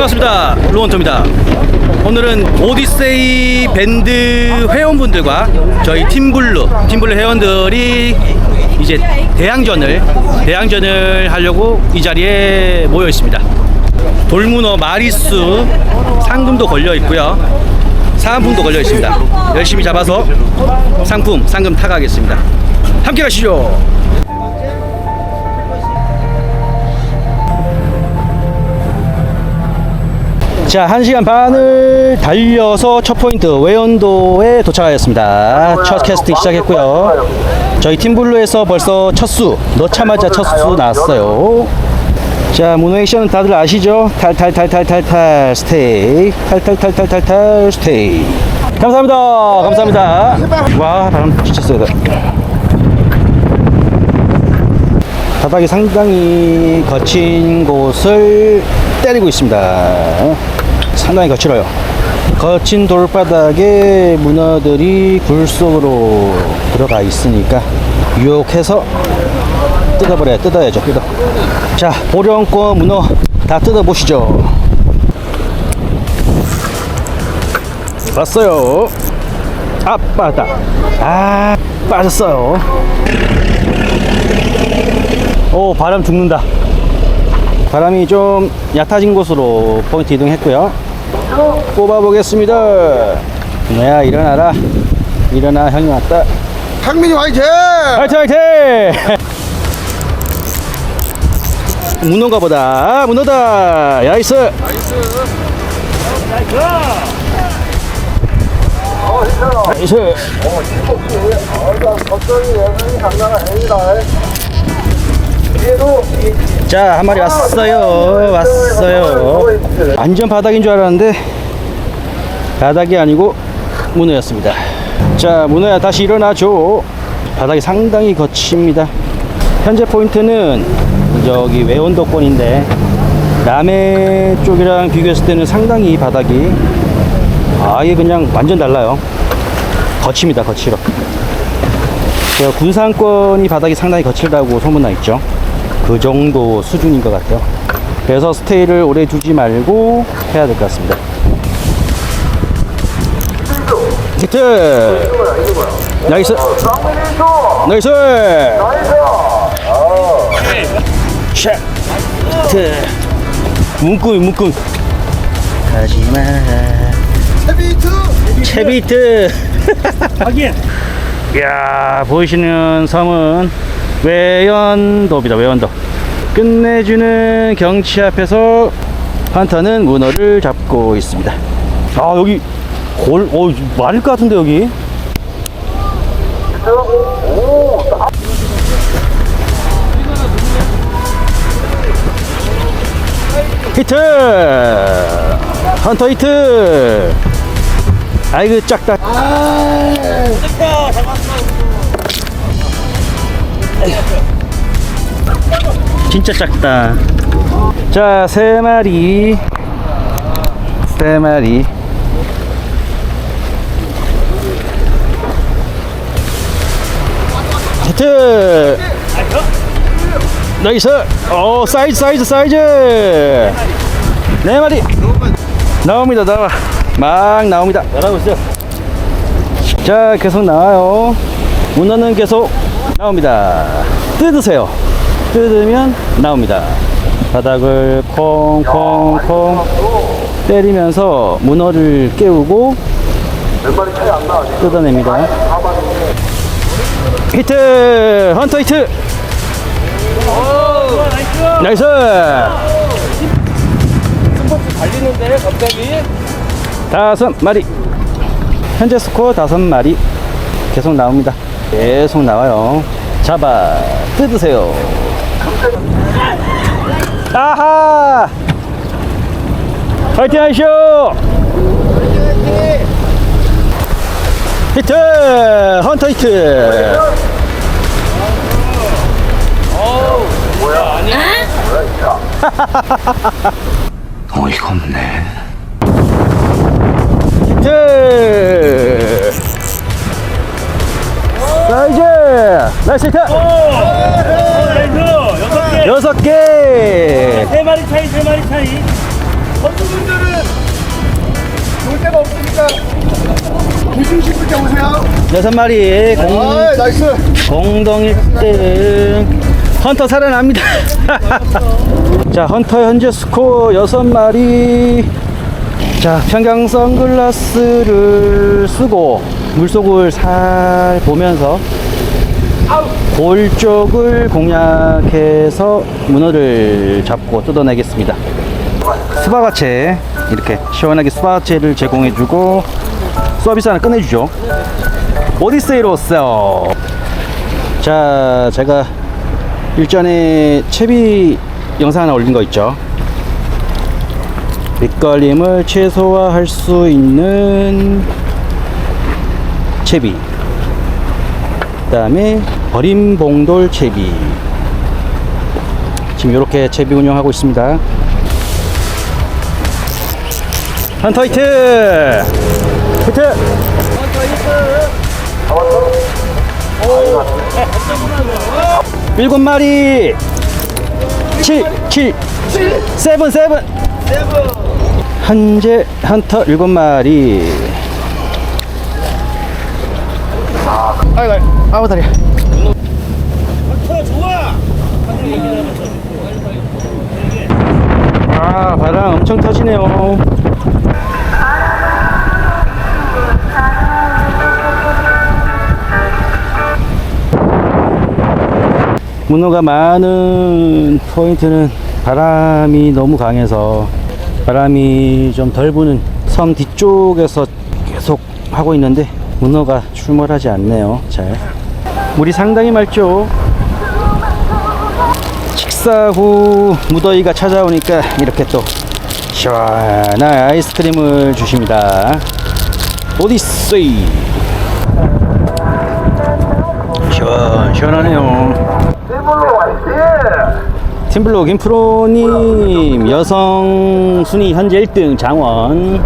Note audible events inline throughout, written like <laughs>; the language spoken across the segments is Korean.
반갑습니다. 로원토입니다. 오늘은 오디세이 밴드 회원분들과 저희 팀블루, 팀블루 회원들이 이제 대항전을, 대항전을 하려고 이 자리에 모여 있습니다. 돌문어 마리수 상금도 걸려 있고요. 사은품도 걸려 있습니다. 열심히 잡아서 상품, 상금 타가겠습니다. 함께 가시죠. 자, 1시간 반을 달려서 첫 포인트 외연도에 도착하였습니다. 첫 캐스팅 시작했고요. 저희 팀블루에서 벌써 첫 수, 넣자마자 첫 수 나왔어요. 자, 모노액션 다들 아시죠? 탈탈탈탈탈탈 스테이. 탈탈탈탈탈탈 스테이. 감사합니다. 감사합니다. 와, 바람 진짜 세다. 바닥이 상당히 거친 곳을 때리고 있습니다. 상당히 거칠어요. 거친 돌바닥에 문어들이 굴 속으로 들어가 있으니까 유혹해서 뜯어버려야 뜯어야죠. 뜯어. 자, 보령권 문어 다 뜯어보시죠. 왔어요. 아, 빠졌다. 아, 빠졌어요. 오 바람 죽는다 바람이 좀 얕아진 곳으로 포인트 이동했고요 뽑아 보겠습니다 누나야 일어나라 일어나 형이 왔다 상민이 화이팅! 화이팅 화이팅 문어가 보다 문어다 야이스 나이스 장난 아닙니다. 뒤에도 자, 한 마리 왔어요. 왔어요. 완전 바닥인 줄 알았는데 바닥이 아니고 문어였습니다. 자, 문어야 다시 일어나줘. 바닥이 상당히 거칩니다. 현재 포인트는 저기 외원도권인데 남해 쪽이랑 비교했을 때는 상당히 바닥이 아예 그냥 완전 달라요. 거칩니다, 거칠어. 제가 군산권이 바닥이 상당히 거칠다고 소문나 있죠. 그 정도 수준인 것 같아요. 그래서 스테이를 오래 두지 말고 해야 될 것 같습니다. 히트! 나이스! 나이스! 나이스! 샷! 히트! 문꾼, 문꾼! 하지마. 헤비트! 채비트! 확인! 이야, <laughs> 보이시는 섬은 외연도입니다, 외연도. 끝내주는 경치 앞에서 한타는 문어를 잡고 있습니다. 아, 여기 골, 어, 많을 것 같은데, 여기? 오! 히트! 헌터 히트! 아이고, 작다. 진짜 작다. 자, 세 마리. 세 마리. 히트! 나이스! 오, 사이즈, 사이즈, 사이즈! 네 마리! 나옵니다, 나와. 막 나옵니다. 나가고. 자, 계속 나와요. 문어는 계속 나옵니다. 뜯으세요. 뜯으면 나옵니다. 바닥을 콩콩콩 때리면서 문어를 깨우고. 뜯어냅니다. 히트! 헌터 히트! 나이스! 달리는데 갑자기? 다섯 마리. 현재 스코어 다섯 마리. 계속 나옵니다. 계속 나와요. 잡아 뜯으세요. 아하! 파이팅 하시오! 히트! 헌터 히트! 어이가 없네. 히트! 나이스 히트! 나이스! 여섯 개! 여섯 개! 세 마리 차이, 세 마리 차이. 선수분들은 볼 데가 없으니까 조심 싶을 때 오세요. 여섯 마리 공, 아, 나이스. 공동 1등 헌터 살아납니다 <laughs> 자 헌터 현재 스코어 여섯 마리 자 평강 선글라스를 쓰고 물속을 살 보면서 골 쪽을 공략해서 문어를 잡고 뜯어내겠습니다. 수박아채 이렇게 시원하게 수박아채를 제공해주고 서비스 하나 끝내주죠. 오디세이로서 자 제가 일전에 채비 영상 하나 올린 거 있죠. 밑걸림을 최소화할 수 있는 채비 그 다음에 버림 봉돌 채비. 지금 이렇게 채비 운영하고 있습니다. 헌터 히트 히트 일곱 마리. 칠, 칠, 세븐, 세븐. 현재 헌터 일곱 마리. 아이고 아우 다리 어, 좋아. 아 바람 엄청 터지네요. 문어가 많은 포인트는 바람이 너무 강해서 바람이 좀 덜 부는 섬 뒤쪽에서 계속 하고 있는데 문어가 출몰하지 않네요. 잘 물이 상당히 맑죠 식사 후 무더위가 찾아오니까 이렇게 또 시원한 아이스크림을 주십니다. 오디세이 시원 시원하네요. 일본으로 와이지. 팀블록 김프로님 여성 순위 현재 1등 장원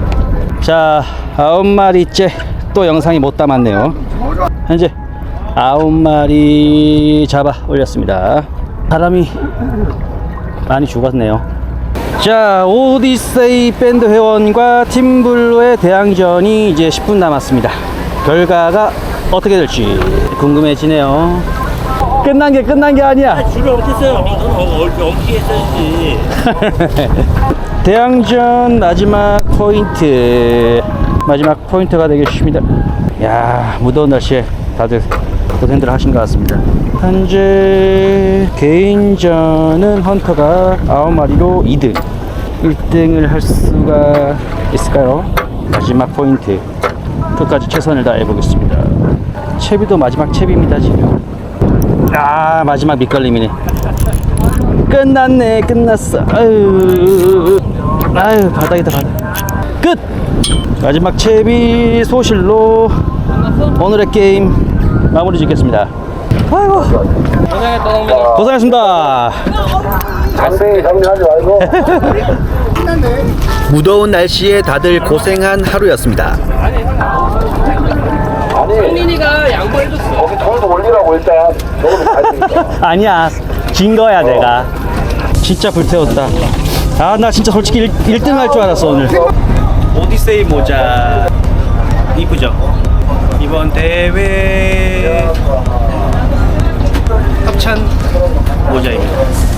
자 아홉 마리째 또 영상이 못 담았네요 현재 아홉 마리 잡아 올렸습니다. 바람이 많이 죽었네요. 자 오디세이 밴드 회원과 팀블루의 대항전이 이제 10분 남았습니다. 결과가 어떻게 될지 궁금해지네요. 끝난 게 끝난 게 아니야. 줄을 엉켰어요. 어, 이렇게 엉키게 했어야지. <laughs> 대항전 마지막 포인트 마지막 포인트가 되겠습니다 야 무더운 날씨에 다들 고생들 하신 것 같습니다. 현재 개인전은 헌터가 9마리로 2등 1등을 할 수가 있을까요? 마지막 포인트. 끝까지 최선을 다해 보겠습니다. 채비도 마지막 채비입니다 지금. 아 마지막 밑걸림이네. 끝났네 끝났어. 아유. 아유 바닥이다 바닥. 끝! 마지막 채비 소실로 오늘의 게임 마무리 짓겠습니다. 아이고. 고생했습니다. 장비 정리하지 말고. <laughs> 무더운 날씨에 다들 고생한 하루였습니다. 아니, 성민이가 양보해줬어. 거기 돌도 올리라고 일단. 너무 <laughs> 아니야. 진 거야 내가. 진짜 불태웠다. 아 나 진짜 솔직히 1, 등 할 줄 알았어 오늘. 오디세이 모자? 이쁘죠 이번 대회. 합찬. 모자입니다